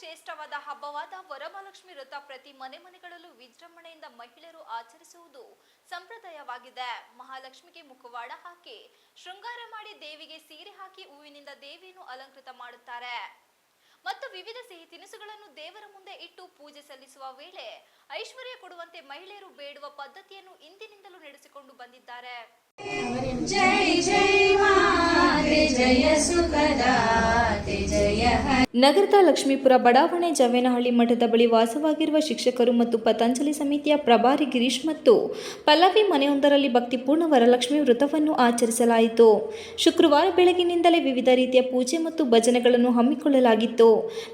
ಶ್ರೇಷ್ಠವಾದ ಹಬ್ಬವಾದ ವರಮಹಾಲಕ್ಷ್ಮಿ ವ್ರತ ಪ್ರತಿ ಮನೆ ಮನೆಗಳಲ್ಲೂ ವಿಜೃಂಭಣೆಯಿಂದ ಮಹಿಳೆಯರು ಆಚರಿಸುವುದು ಸಂಪ್ರದಾಯವಾಗಿದೆ. ಮಹಾಲಕ್ಷ್ಮಿಗೆ ಮುಖವಾಡ ಹಾಕಿ, ಶೃಂಗಾರ ಮಾಡಿ ದೇವಿಗೆ ಸೀರೆ ಹಾಕಿ ಹೂವಿನಿಂದ ದೇವಿಯನ್ನು ಅಲಂಕೃತ ಮಾಡುತ್ತಾರೆ. ಮತ್ತು ವಿವಿಧ ಸಿಹಿ ತಿನಿಸುಗಳನ್ನು ದೇವರ ಮುಂದೆ ಇಟ್ಟು ಪೂಜೆ ಸಲ್ಲಿಸುವ ವೇಳೆ ಐಶ್ವರ್ಯ ಕೊಡುವಂತೆ ಮಹಿಳೆಯರು ಬೇಡುವ ಪದ್ಧತಿಯನ್ನು ಇಂದಿನಿಂದಲೂ ನಡೆಸಿಕೊಂಡು ಬಂದಿದ್ದಾರೆ. ಜಯ ಜಯ ನಗರದ ಲಕ್ಷ್ಮೀಪುರ ಬಡಾವಣೆ ಜವೇನಹಳ್ಳಿ ಮಠದ ಬಳಿ ವಾಸವಾಗಿರುವ ಶಿಕ್ಷಕರು ಮತ್ತು ಪತಂಜಲಿ ಸಮಿತಿಯ ಪ್ರಭಾರಿ ಗಿರೀಶ್ ಮತ್ತು ಪಲ್ಲವಿ ಮನೆಯೊಂದರಲ್ಲಿ ಭಕ್ತಿಪೂರ್ಣ ವರಲಕ್ಷ್ಮಿ ವ್ರತವನ್ನು ಆಚರಿಸಲಾಯಿತು. ಶುಕ್ರವಾರ ಬೆಳಗಿನಿಂದಲೇ ವಿವಿಧ ರೀತಿಯ ಪೂಜೆ ಮತ್ತು ಭಜನೆಗಳನ್ನು ಹಮ್ಮಿಕೊಳ್ಳಲಾಗಿತ್ತು.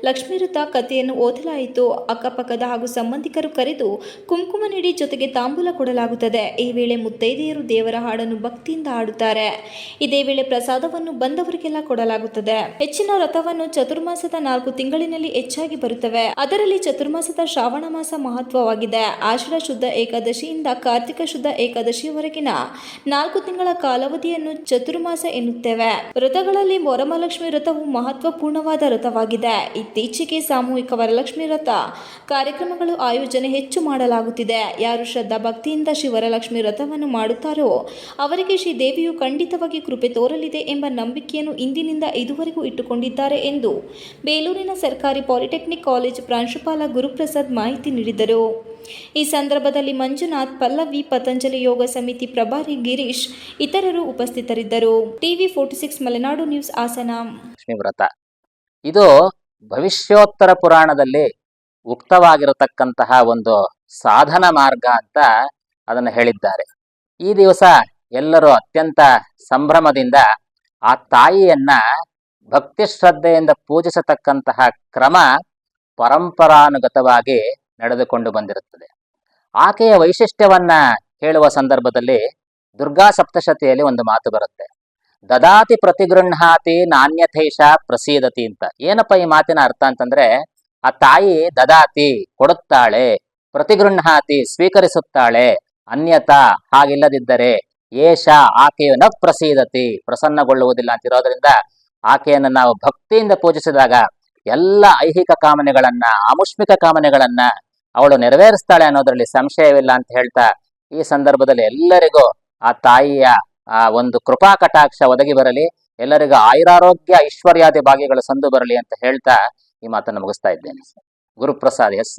ಲಕ್ಷ್ಮೀ ವೃತ ಕಥೆಯನ್ನು ಓದಲಾಯಿತು. ಅಕ್ಕಪಕ್ಕದ ಹಾಗೂ ಸಂಬಂಧಿಕರು ಕರೆದು ಕುಂಕುಮ ನೀಡಿ ಜೊತೆಗೆ ತಾಂಬೂಲ ಕೊಡಲಾಗುತ್ತದೆ. ಈ ವೇಳೆ ಮುತ್ತೈದೆಯರು ದೇವರ ಹಾಡನ್ನು ಭಕ್ತಿಯಿಂದ ಹಾಡುತ್ತಾರೆ. ಇದೇ ವೇಳೆ ಪ್ರಸಾದವನ್ನು ಬಂದವರಿಗೆಲ್ಲ ಕೊಡಲಾಗುತ್ತದೆ. ಹೆಚ್ಚಿನ ರಥವನ್ನು ಚತುರ್ಮಾಸದ ನಾಲ್ಕು ತಿಂಗಳಿನಲ್ಲಿ ಹೆಚ್ಚಾಗಿ ಬರುತ್ತವೆ. ಅದರಲ್ಲಿ ಚತುರ್ಮಾಸದ ಶ್ರಾವಣ ಮಾಸ ಮಹತ್ವವಾಗಿದೆ. ಆಶ್ರ ಶುದ್ಧ ಏಕಾದಶಿಯಿಂದ ಕಾರ್ತಿಕ ಶುದ್ಧ ಏಕಾದಶಿಯವರೆಗಿನ ನಾಲ್ಕು ತಿಂಗಳ ಕಾಲಾವಧಿಯನ್ನು ಚತುರ್ಮಾಸ ಎನ್ನುತ್ತೇವೆ. ವ್ರತಗಳಲ್ಲಿ ವರಮಹಾಲಕ್ಷ್ಮಿ ವ್ರತವು ಮಹತ್ವಪೂರ್ಣವಾದ ವ್ರತವಾಗಿದೆ. ಇತ್ತೀಚೆಗೆ ಸಾಮೂಹಿಕ ವರಲಕ್ಷ್ಮಿ ವ್ರತ ಕಾರ್ಯಕ್ರಮಗಳು ಆಯೋಜನೆ ಹೆಚ್ಚು ಮಾಡಲಾಗುತ್ತಿದೆ. ಯಾರು ಶ್ರದ್ಧಾ ಭಕ್ತಿಯಿಂದ ಶಿವರಲಕ್ಷ್ಮಿ ವರಲಕ್ಷ್ಮಿ ವ್ರತವನ್ನು ಮಾಡುತ್ತಾರೋ ಅವರಿಗೆ ಶ್ರೀ ದೇವಿಯು ಖಂಡಿತವಾಗಿ ಕೃಪೆ ತೋರಲಿದೆ ಎಂಬ ನಂಬಿಕೆಯನ್ನು ಇಂದಿನಿಂದ ಇದುವರೆಗೂ ಇಟ್ಟುಕೊಂಡಿದ್ದಾರೆ ಎಂದು ಬೇಲೂರಿನ ಸರ್ಕಾರಿ ಪಾಲಿಟೆಕ್ನಿಕ್ ಕಾಲೇಜು ಪ್ರಾಂಶುಪಾಲ ಗುರುಪ್ರಸಾದ್ ಮಾಹಿತಿ ನೀಡಿದರು. ಈ ಸಂದರ್ಭದಲ್ಲಿ ಮಂಜುನಾಥ್, ಪಲ್ಲವಿ, ಪತಂಜಲಿ ಯೋಗ ಸಮಿತಿ ಪ್ರಭಾರಿ ಗಿರೀಶ್ ಇತರರು ಉಪಸ್ಥಿತರಿದ್ದರು. TV forty six Malenadu news Hassan. ವ್ರತ. ಇದು ಭವಿಷ್ಯೋತ್ತರ ಪುರಾಣದಲ್ಲಿ ಉಕ್ತವಾಗಿರತಕ್ಕಂತಹ ಒಂದು ಸಾಧನ ಮಾರ್ಗ ಅಂತ ಅದನ್ನು ಹೇಳಿದ್ದಾರೆ. ಈ ದಿವಸ ಎಲ್ಲರೂ ಅತ್ಯಂತ ಸಂಭ್ರಮದಿಂದ ಆ ತಾಯಿಯನ್ನ ಭಕ್ತಿ ಶ್ರದ್ಧೆಯಿಂದ ಪೂಜಿಸತಕ್ಕಂತಹ ಕ್ರಮ ಪರಂಪರಾನುಗತವಾಗಿ ನಡೆದುಕೊಂಡು ಬಂದಿರುತ್ತದೆ. ಆಕೆಯ ವೈಶಿಷ್ಟ್ಯವನ್ನ ಹೇಳುವ ಸಂದರ್ಭದಲ್ಲಿ ದುರ್ಗಾ ಸಪ್ತಶತಿಯಲ್ಲಿ ಒಂದು ಮಾತು ಬರುತ್ತೆ. ದದಾತಿ ಪ್ರತಿಗೃಹಾತಿ ನಾಣ್ಯಥೈಷ ಪ್ರಸೀದತಿ ಅಂತ. ಏನಪ್ಪ ಈ ಮಾತಿನ ಅರ್ಥ ಅಂತಂದ್ರೆ, ಆ ತಾಯಿ ದದಾತಿ ಕೊಡುತ್ತಾಳೆ ಪ್ರತಿಗೃಹಾತಿ ಸ್ವೀಕರಿಸುತ್ತಾಳೆ ಅನ್ಯತಾ ಹಾಗಿಲ್ಲದಿದ್ದರೆ ಏಷ ಆಕೆಯು ನ ಪ್ರಸೀದತಿ, ಪ್ರಸನ್ನಗೊಳ್ಳುವುದಿಲ್ಲ ಅಂತಿರೋದ್ರಿಂದ ಆಕೆಯನ್ನು ನಾವು ಭಕ್ತಿಯಿಂದ ಪೂಜಿಸಿದಾಗ ಎಲ್ಲ ಐಹಿಕ ಕಾಮನೆಗಳನ್ನ, ಆಮುಷ್ಮಿಕ ಕಾಮನೆಗಳನ್ನ ಅವಳು ನೆರವೇರಿಸ್ತಾಳೆ ಅನ್ನೋದ್ರಲ್ಲಿ ಸಂಶಯವಿಲ್ಲ ಅಂತ ಹೇಳ್ತಾ ಈ ಸಂದರ್ಭದಲ್ಲಿ ಎಲ್ಲರಿಗೂ ಆ ತಾಯಿಯ ಆ ಒಂದು ಕೃಪಾ ಕಟಾಕ್ಷ ಒದಗಿ ಬರಲಿ, ಎಲ್ಲರಿಗೂ ಆಯುರಾರೋಗ್ಯ ಐಶ್ವರ್ಯಾದಿ ಭಾಗ್ಯಗಳು ಸಂದು ಬರಲಿ ಅಂತ ಹೇಳ್ತಾ ಈ ಮಾತನ್ನು ಮುಗಿಸ್ತಾ ಇದ್ದೇನೆ ಗುರುಪ್ರಸಾದ್ ಎಸ್.